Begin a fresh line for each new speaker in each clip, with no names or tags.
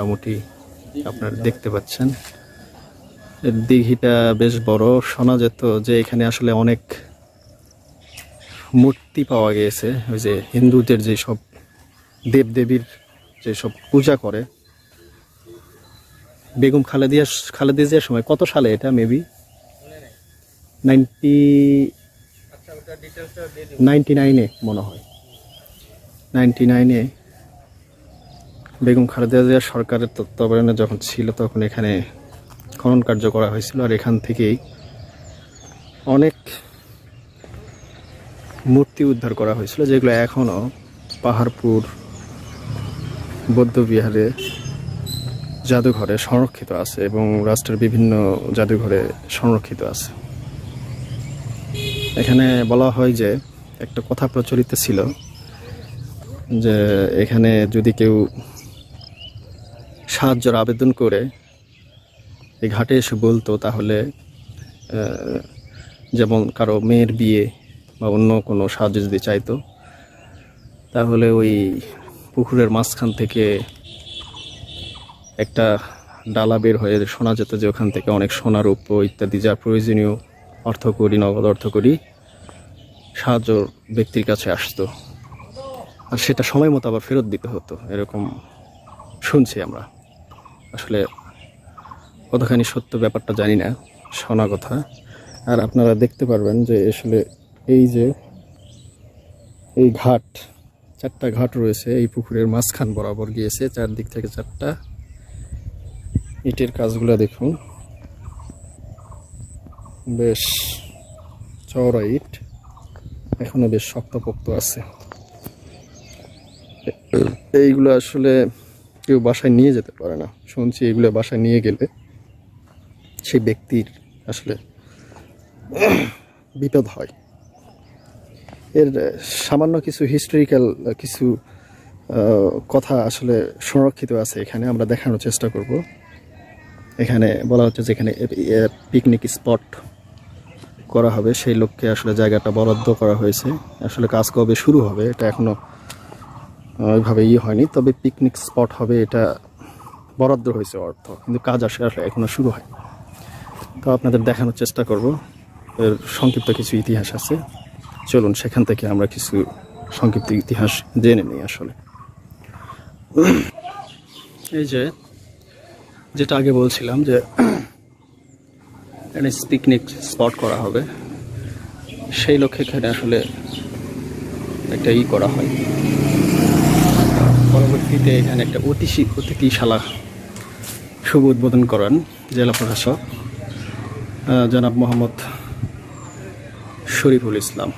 মোটামুটি আপনারা দেখতে পাচ্ছেন। দিঘিটা বেশ বড়। শোনা যেত যে এখানে আসলে অনেক মূর্তি পাওয়া গিয়েছে। ওই যে হিন্দুদের যে সব দেবদেবীর যে সব পূজা করে। বেগম খালেদিয়া খালেদিয়া সময় কত সালে এটা? মেবি নাইনটি নাইনটি নাইনে মনে হয়। নাইনটি নাইনে বেগম খালেদা জিয়া সরকারের তত্ত্বাবধানে যখন ছিল, তখন এখানে খনন কার্য করা হয়েছিল আর এখান থেকেই অনেক মূর্তি উদ্ধার করা হয়েছিল, যেগুলো এখনও পাহাড়পুর, বৌদ্ধবিহারে জাদুঘরে সংরক্ষিত আছে এবং রাষ্ট্রের বিভিন্ন জাদুঘরে সংরক্ষিত আছে। এখানে বলা হয় যে, একটা কথা প্রচলিত ছিল যে, এখানে যদি কেউ সাহায্যের আবেদন করে এই ঘাটে এসে বলতো, তাহলে যেমন কারও মেয়ের বিয়ে বা অন্য কোনো সাহায্য যদি চাইতো, তাহলে ওই পুকুরের মাঝখান থেকে একটা ডালা বের হয়ে শোনা যেত যে ওখান থেকে অনেক সোনার রূপ ইত্যাদি যা প্রয়োজনীয় অর্থকরী নগদ অর্থ করি, সাহায্য ব্যক্তির কাছে আসতো। আর সেটা সময় মতো আবার ফেরত দিতে হতো, এরকম শুনছি আমরা। আসলে কতখানি সত্য ব্যাপারটা জানি না, শোনা কথা। আর আপনারা দেখতে পারবেন যে আসলে এই যে এই ঘাট, চারটা ঘাট রয়েছে, এই পুকুরের মাঝখান বরাবর গিয়েছে, চারদিক থেকে চারটা ইটের কাজগুলো দেখুন। বেশ চওড়া ইট, এখনও বেশ শক্তপোক্ত আছে। এইগুলো আসলে কেউ বাসায় নিয়ে যেতে পারে না। শুনছি এগুলো বাসায় নিয়ে গেলে সেই ব্যক্তির আসলে বিপদ হয়। এর সামান্য কিছু হিস্টোরিক্যাল কিছু কথা আসলে সংরক্ষিত আছে এখানে, আমরা দেখানোর চেষ্টা করব। এখানে বলা হচ্ছে যে এখানে পিকনিক স্পট করা হবে। সেই লক্ষ্যে আসলে জায়গাটা বরাদ্দ করা হয়েছে। আসলে কাজ কবে শুরু হবে এটা এখনও ওইভাবে ইয়ে হয়নি, তবে পিকনিক স্পট হবে এটা বরাদ্দ হয়েছে অর্থ, কিন্তু কাজ আসে, আসলে এখনও শুরু হয়। তো আপনাদের দেখানোর চেষ্টা করব, এর সংক্ষিপ্ত কিছু ইতিহাস আছে। চলুন সেখান থেকে আমরা কিছু সংক্ষিপ্ত ইতিহাস জেনে নিই আসলে। এই যে, যেটা আগে বলছিলাম যে, এখানে পিকনিক স্পট করা হবে, সেই লক্ষ্যে এখানে আসলে একটা ই করা হয়। পরবর্তীতে এখানে একটা অতিথি অতিথিশালা শুভ উদ্বোধন করেন জেলা প্রশাসক জনাব মোহাম্মদ শরীফুল ইসলাম,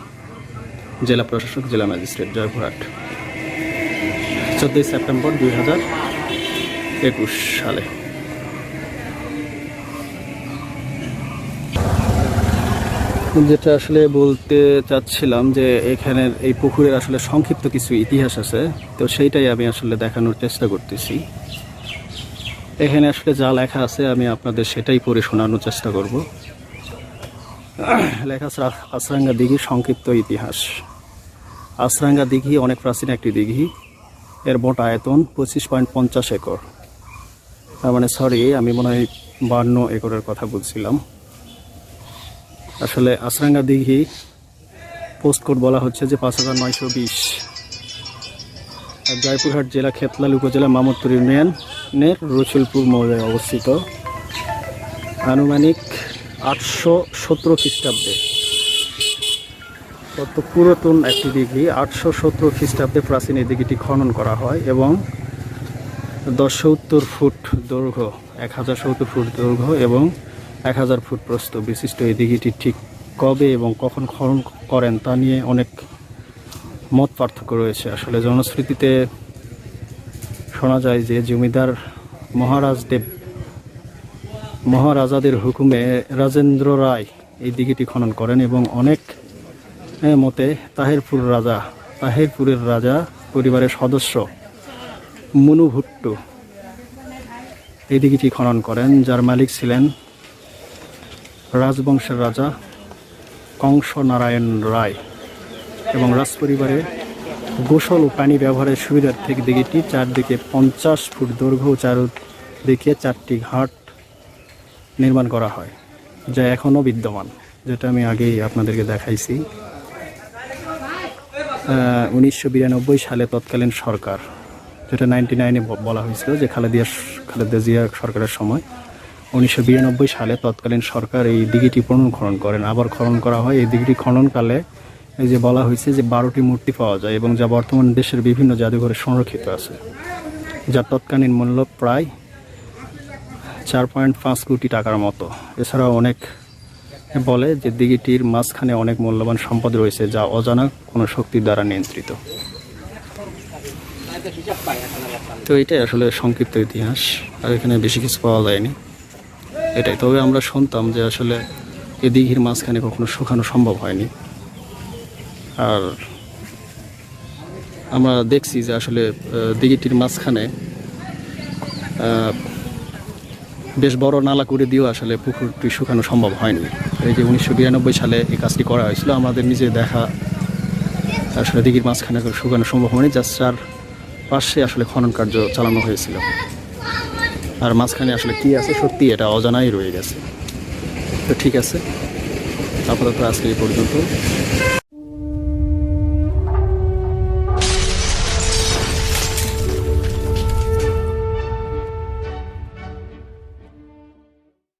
জেলা প্রশাসক, জেলা ম্যাজিস্ট্রেট, জয়পুরহাট। চোদ্দোই সেপ্টেম্বর দুই হাজার একুশ সালে। যেটা আসলে বলতে চাচ্ছিলাম যে এখানের এই পুকুরের আসলে সংক্ষিপ্ত কিছু ইতিহাস আছে, তো সেইটাই আমি আসলে দেখানোর চেষ্টা করতেছি। এখানে আসলে যা লেখা আছে আমি আপনাদের সেটাই পড়ে শোনানোর চেষ্টা করব। লেখা আছে আসরাঙ্গা সংক্ষিপ্ত ইতিহাস। আসরাঙ্গা দিঘি অনেক প্রাচীন একটি দিঘি। এর মোট আয়তন পঁচিশ পয়েন্ট পঞ্চাশ একর। তার মানে সরি আমি মনে হয় বান্ন একরের কথা বলছিলাম। আসলে আসরাঙ্গা দিঘি পোস্ট কোড বলা হচ্ছে যে পাঁচ হাজার নয়শো বিশ। জয়পুরহাট জেলা খেতলাল উপজেলা মামদপুর ইউনিয়নের রসুলপুর মৌজায় অবস্থিত। আনুমানিক আটশো সতেরো খ্রিস্টাব্দে। কত পুরাতন একটি দিঘি, আটশো সতেরো খ্রিস্টাব্দে প্রাচীন এই দিঘিটি খনন করা হয় এবং দশ সত্তর ফুট দৈর্ঘ্য, এক হাজার সত্তর ফুট দৈর্ঘ্য এবং এক হাজার ফুট প্রস্থ বিশিষ্ট এই দিঘিটি ঠিক কবে এবং কখন খনন করেন তা নিয়ে অনেক মত পার্থক্য রয়েছে। আসলে জনশ্রুতিতে শোনা যায় যে জমিদার মহারাজ দেব মহারাজাদের হুকুমে রাজেন্দ্র রায় এই দিঘিটি খনন করেন এবং অনেক মতে তাহেরপুর রাজা, তাহেরপুরের রাজা পরিবারের সদস্য মনু ভুট্টু এই দিঘিটি খনন করেন, যার মালিক ছিলেন রাজবংশের রাজা কংস নারায়ণ রায় এবং রাজপরিবারে গোসল ও পানি ব্যবহারের সুবিধার থেকে দিঘিটি চারদিকে পঞ্চাশ ফুট দৈর্ঘ্য চারদিকে চারটি ঘাট নির্মাণ করা হয়, যা এখনও বিদ্যমান, যেটা আমি আগেই আপনাদেরকে দেখাইছি। উনিশশো বিরানব্বই সালে তৎকালীন সরকার, যেটা নাইনটি নাইনে বলা হয়েছিল যে খালেদিয়া খালেদা জিয়া সরকারের সময় উনিশশো বিরানব্বই সালে তৎকালীন সরকার এই দিঘিটি পুনর্খনন করেন। আবার খনন করা হয় এই দিঘিটি খননকালে। এই যে বলা হয়েছে যে বারোটি মূর্তি পাওয়া যায় এবং যা বর্তমান দেশের বিভিন্ন জাদুঘরে সংরক্ষিত আছে। যার তৎকালীন মূল্য প্রায় চার পয়েন্ট পাঁচ কোটি টাকার মতো। এছাড়াও অনেক বলে যে দিঘিটির মাঝখানে অনেক মূল্যবান সম্পদ রয়েছে যা অজানা কোনো শক্তির দ্বারা নিয়ন্ত্রিত। তো এটাই আসলে সংক্ষিপ্ত ইতিহাস। আর এখানে বেশি কিছু পাওয়া যায়নি। এটাই। তবে আমরা শুনতাম যে আসলে এ দিঘির মাঝখানে কখনো শুকানো সম্ভব হয়নি। আর আমরা দেখছি যে আসলে দিঘিটির মাঝখানে বেশ বড় নালা করে দিয়েও আসলে পুকুরটি শুকানো সম্ভব হয়নি। এই যে উনিশশো বিরানব্বই সালে এই কাজটি করা হয়েছিল, আমাদের নিজে দেখা আসলে দিঘির মাঝখানে শুকানো সম্ভব হয়নি যার চার পাশে আসলে খনন কার্য চালানো হয়েছিল। আর মাঝখানে আসলে কি আছে সত্যি এটা অজানাই রয়ে গেছে। তো ঠিক আছে, আপাতত আজকে এই পর্যন্ত।